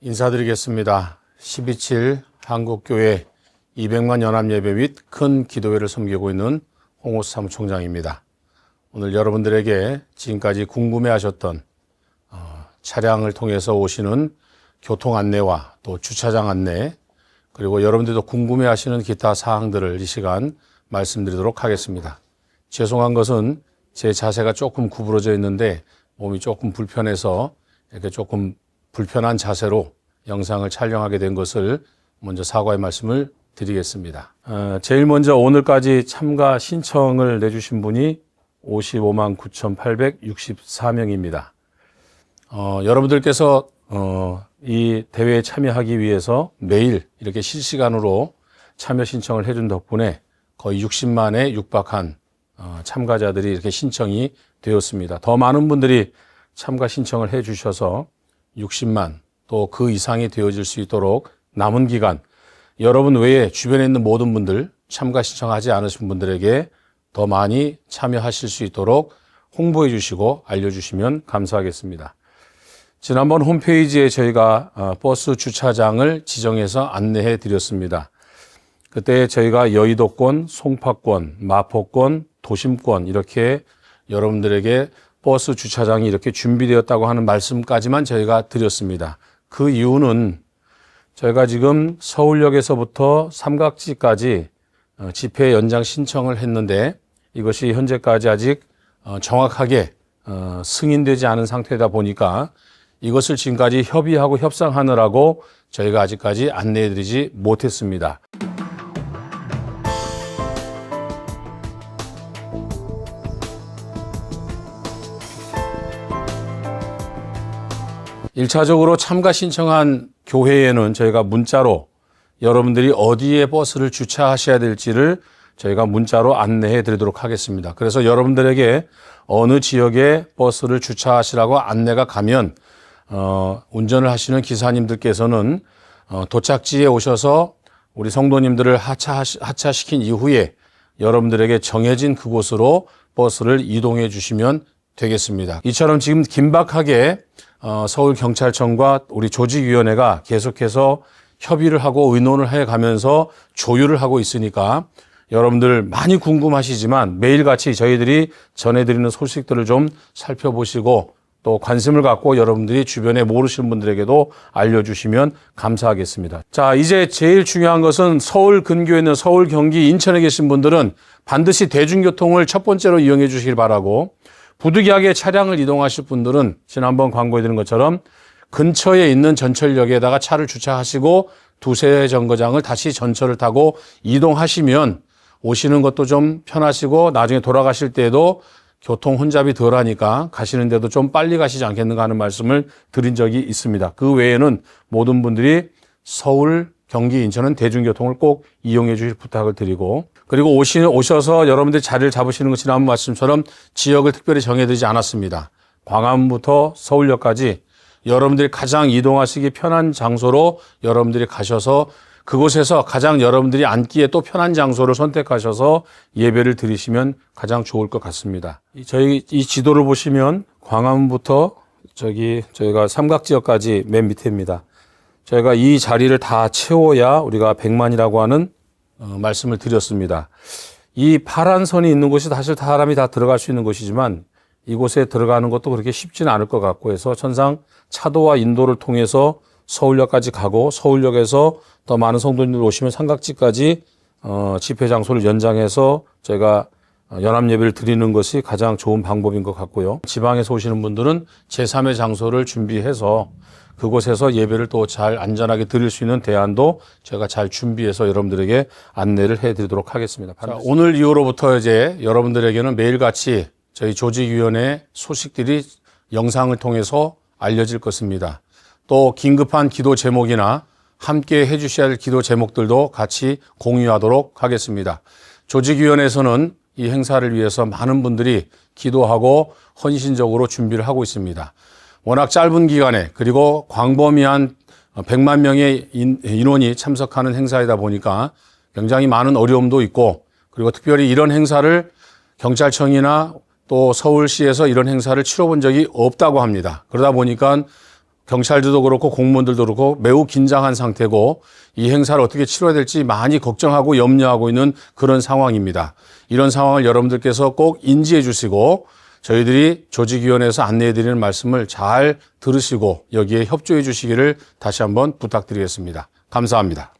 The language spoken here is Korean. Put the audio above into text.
인사드리겠습니다. 12.7 한국교회 200만 연합예배 및 큰 기도회를 섬기고 있는 홍호수 사무총장입니다. 오늘 여러분들에게 지금까지 궁금해하셨던 어, 차량을 통해서 오시는 교통 안내와 또 주차장 안내 그리고 여러분들도 궁금해하시는 기타 사항들을 이 시간 말씀드리도록 하겠습니다. 죄송한 것은 제 자세가 조금 구부러져 있는데 몸이 조금 불편해서 이렇게 조금 불편한 자세로 영상을 촬영하게 된 것을 먼저 사과의 말씀을 드리겠습니다. 어, 제일 먼저 오늘까지 참가 신청을 내주신 분이 55만 9,864명입니다. 어, 여러분들께서 어, 이 대회에 참여하기 위해서 매일 이렇게 실시간으로 참여 신청을 해준 덕분에 거의 60만에 육박한 어, 참가자들이 이렇게 신청이 되었습니다. 더 많은 분들이 참가 신청을 해 주셔서 60만 또 그 이상이 되어질 수 있도록 남은 기간 여러분 외에 주변에 있는 모든 분들 참가 신청하지 않으신 분들에게 더 많이 참여하실 수 있도록 홍보해 주시고 알려주시면 감사하겠습니다. 지난번 홈페이지에 저희가 어, 버스 주차장을 지정해서 안내해 드렸습니다. 그때 저희가 여의도권, 송파권, 마포권, 도심권 이렇게 여러분들에게 버스 주차장이 이렇게 준비되었다고 하는 말씀까지만 저희가 드렸습니다. 그 이유는 저희가 지금 서울역에서부터 삼각지까지 어, 집회 연장 신청을 했는데 이것이 현재까지 아직 어, 정확하게 어, 승인되지 않은 상태다 보니까 이것을 지금까지 협의하고 협상하느라고 저희가 아직까지 안내해드리지 못했습니다. 일차적으로 참가 신청한 교회에는 저희가 문자로 여러분들이 어디에 버스를 주차하셔야 될지를 저희가 문자로 안내해 드리도록 하겠습니다. 그래서 여러분들에게 어느 지역에 버스를 주차하시라고 안내가 가면 어, 운전을 하시는 기사님들께서는 어, 도착지에 오셔서 우리 성도님들을 하차, 하차시킨 이후에 여러분들에게 정해진 그곳으로 버스를 이동해 주시면 되겠습니다. 이처럼 지금 긴박하게 어, 서울경찰청과 우리 조직위원회가 계속해서 협의를 하고 의논을 해 가면서 조율을 하고 있으니까 여러분들 많이 궁금하시지만 매일같이 저희들이 전해드리는 소식들을 좀 살펴보시고 또 관심을 갖고 여러분들이 주변에 모르시는 분들에게도 알려주시면 감사하겠습니다. 자, 이제 제일 중요한 것은 서울 근교에 있는 서울, 경기, 인천에 계신 분들은 반드시 대중교통을 첫 번째로 이용해 주시길 바라고 부득이하게 차량을 이동하실 분들은 지난번 광고해 드린 것처럼 근처에 있는 전철역에다가 차를 주차하시고 두세 정거장을 다시 전철을 타고 이동하시면 오시는 것도 좀 편하시고 나중에 돌아가실 때에도 교통 혼잡이 덜 하니까 가시는데도 좀 빨리 가시지 않겠는가 하는 말씀을 드린 적이 있습니다. 그 외에는 모든 분들이 서울, 경기, 인천은 대중교통을 꼭 이용해 주실 부탁을 드리고 그리고 오시, 오셔서 여러분들이 자리를 잡으시는 것이 지난 말씀처럼 지역을 특별히 정해드리지 않았습니다. 광화문부터 서울역까지 여러분들이 가장 이동하시기 편한 장소로 여러분들이 가셔서 그곳에서 가장 여러분들이 앉기에 또 편한 장소를 선택하셔서 예배를 드리시면 가장 좋을 것 같습니다. 저희 이 지도를 보시면 광화문부터 저기 저희가 삼각지역까지 맨 밑에입니다. 저희가 이 자리를 다 채워야 우리가 100만이라고 하는 어, 말씀을 드렸습니다. 이 파란 선이 있는 곳이 사실 사람이 다 들어갈 수 있는 곳이지만 이곳에 들어가는 것도 그렇게 쉽지는 않을 것 같고 해서 천상 차도와 인도를 통해서 서울역까지 가고 서울역에서 더 많은 성도님들 오시면 삼각지까지 어, 집회 장소를 연장해서 저희가 연합 예배를 드리는 것이 가장 좋은 방법인 것 같고요. 지방에서 오시는 분들은 제3의 장소를 준비해서 그곳에서 예배를 또 잘 안전하게 드릴 수 있는 대안도 제가 잘 준비해서 여러분들에게 안내를 해 드리도록 하겠습니다. 자, 오늘 이후로부터 이제 여러분들에게는 매일같이 저희 조직위원회 소식들이 영상을 통해서 알려질 것입니다. 또 긴급한 기도 제목이나 함께 해주셔야 할 기도 제목들도 같이 공유하도록 하겠습니다. 조직위원회에서는 이 행사를 위해서 많은 분들이 기도하고 헌신적으로 준비를 하고 있습니다. 워낙 짧은 기간에 그리고 광범위한 100만 명의 인원이 참석하는 행사이다 보니까 굉장히 많은 어려움도 있고 그리고 특별히 이런 행사를 경찰청이나 또 서울시에서 이런 행사를 치러본 적이 없다고 합니다. 그러다 보니까 경찰들도 그렇고 공무원들도 그렇고 매우 긴장한 상태고 이 행사를 어떻게 치러야 될지 많이 걱정하고 염려하고 있는 그런 상황입니다. 이런 상황을 여러분들께서 꼭 인지해 주시고 저희들이 조직위원회에서 안내해 드리는 말씀을 잘 들으시고 여기에 협조해 주시기를 다시 한번 부탁드리겠습니다. 감사합니다.